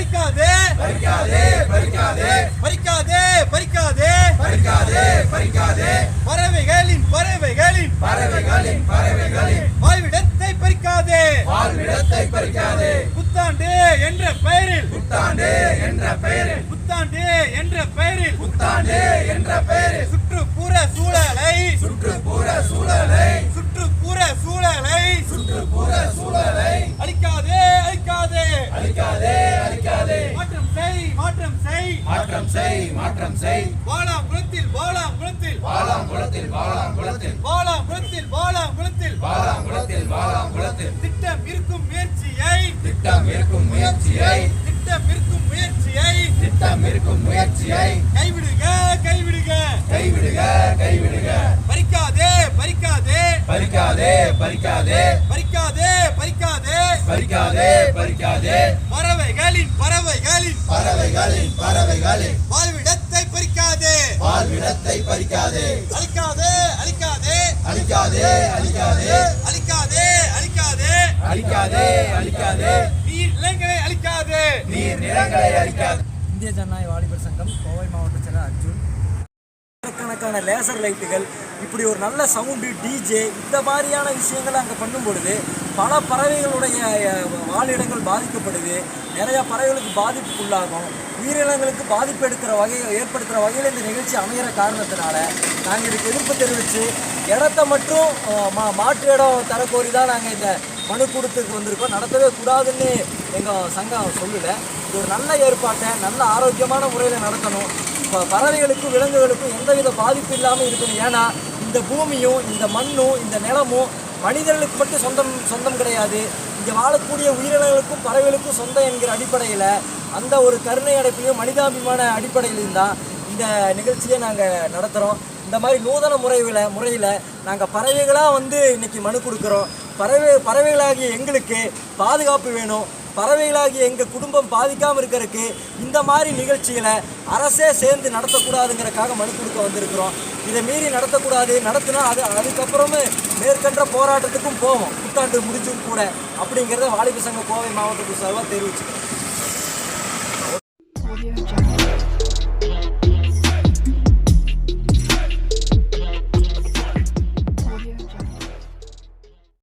பறிக்காதே. பறிக்காதே பறிக்காதே. பறிக்காதே பறிக்காதே. பறிக்காதே பறிக்காதே. பறவைகளின் பறவைகளின் பறவைகளின் பறவைகளின் வாழ்விடத்தை பறிக்காதே. வாழ்விடத்தை பறிக்காதே. புத்தாண்டு என்ற பெயரில். புத்தாண்டு என்ற பெயரில். புத்தாண்டு என்ற பெயரில். புத்தாண்டு செய் மாற்றம் செய். வாழாம் குளத்தில் வாழாம் குளத்தில். வாழாம் குளத்தில் வாழாம் குளத்தில். வாழாம் குளத்தில் வாழாம் குளத்தில். வாழாம் குளத்தில் வாழாம் குளத்தில். திட்டம் இருக்கும் முயற்சியை. திட்டம் இருக்கும் முயற்சியை. திட்டம் இருக்கும் முயற்சியை. திட்டம் இருக்கும் முயற்சியை. கைவிடுக கைவிடுக. கைவிடுக கைவிடுக. பறிக்காதே பறிக்காதே. பறிக்காதே பறிக்காதே. பறிக்காதே பறிக்காதே பறிக்காதே. பறவைகளின் பறவைகளின் பறவைகளின் பறவைகளின் வாழ்விடத்தை பறிக்காதே. வாழ்விடத்தை பறிக்காதே. அழிக்காதே அழிக்காதே. அழிக்காதே அழிக்காதே. அழிக்காதே அழிக்காதே. அழிக்காதே அழிக்காதே. நீர் நிலங்களை அழிக்காதே. நீர் நிலங்களை அழிக்காதே. இந்திய ஜனநாயக வாலிபர் சங்கம் கோவை மாவட்ட செயலர் அர்ஜுன். ஆயிரக்கணக்கான லேசர் லைட்டுகள் இப்படி ஒரு நல்ல சவுண்டு டிஜே இந்த மாதிரியான விஷயங்களை அங்கே பண்ணும் பொழுது பல பறவைகளுடைய வாழிடங்கள் பாதிக்கப்படுது. நிறைய பறவைகளுக்கு பாதிப்புக்குள்ளாகும். உயிரினங்களுக்கு பாதிப்பு எடுக்கிற வகை ஏற்படுத்துகிற வகையில் இந்த நிகழ்ச்சி அமைகிற காரணத்தினால நாங்கள் இதுக்கு எதிர்ப்பு தெரிவித்து இடத்த மட்டும் மா மாற்று இடம் தரக்கோரி தான் நாங்கள் இந்த மனு கொடுத்துக்கு வந்திருக்கோம். நடத்தவே கூடாதுன்னு எங்கள் சங்கம் சொல்லலை. இது ஒரு நல்ல ஏற்பாட்டை நல்ல ஆரோக்கியமான முறையில் நடத்தணும். இப்போ பறவைகளுக்கும் விலங்குகளுக்கும் எந்தவித பாதிப்பு இல்லாமல் இருக்கணும் ஏன்னா இந்த பூமியும் இந்த மண்ணும் இந்த நிலமும் மனிதர்களுக்கு மட்டும் சொந்தம் சொந்தம் கிடையாது. இங்கே வாழக்கூடிய உயிரினங்களுக்கும் பறவைகளுக்கும் சொந்தம் என்கிற அடிப்படையில் அந்த ஒரு கருணை அடைப்பிலையும் மனிதாபிமான அடிப்படையிலையும் தான் இந்த நிகழ்ச்சியை நாங்கள் நடத்துகிறோம் இந்த மாதிரி நூதன முறையில் முறையில் நாங்கள் பறவைகளாக வந்து இன்றைக்கி மனு கொடுக்குறோம். பறவை பறவைகளாகிய எங்களுக்கு பாதுகாப்பு வேணும். பறவைகளாகிய எங்கள் குடும்பம் பாதிக்காமல் இருக்கிறதுக்கு இந்த மாதிரி நிகழ்ச்சிகளை அரசே சேர்ந்து நடத்தக்கூடாதுங்கிறக்காக மனு கொடுக்க வந்திருக்கிறோம். இதை மீறி நடத்தக்கூடாது நடத்தினா அது அதுக்கப்புறமே மேற்கண்ட போராட்டத்துக்கும் போவோம். புத்தாண்டு முடிஞ்சும் கூட அப்படிங்கிறத வாலிப சங்க கோவை மாவட்டத்துக்கு சார்பாக தெரிவிச்சு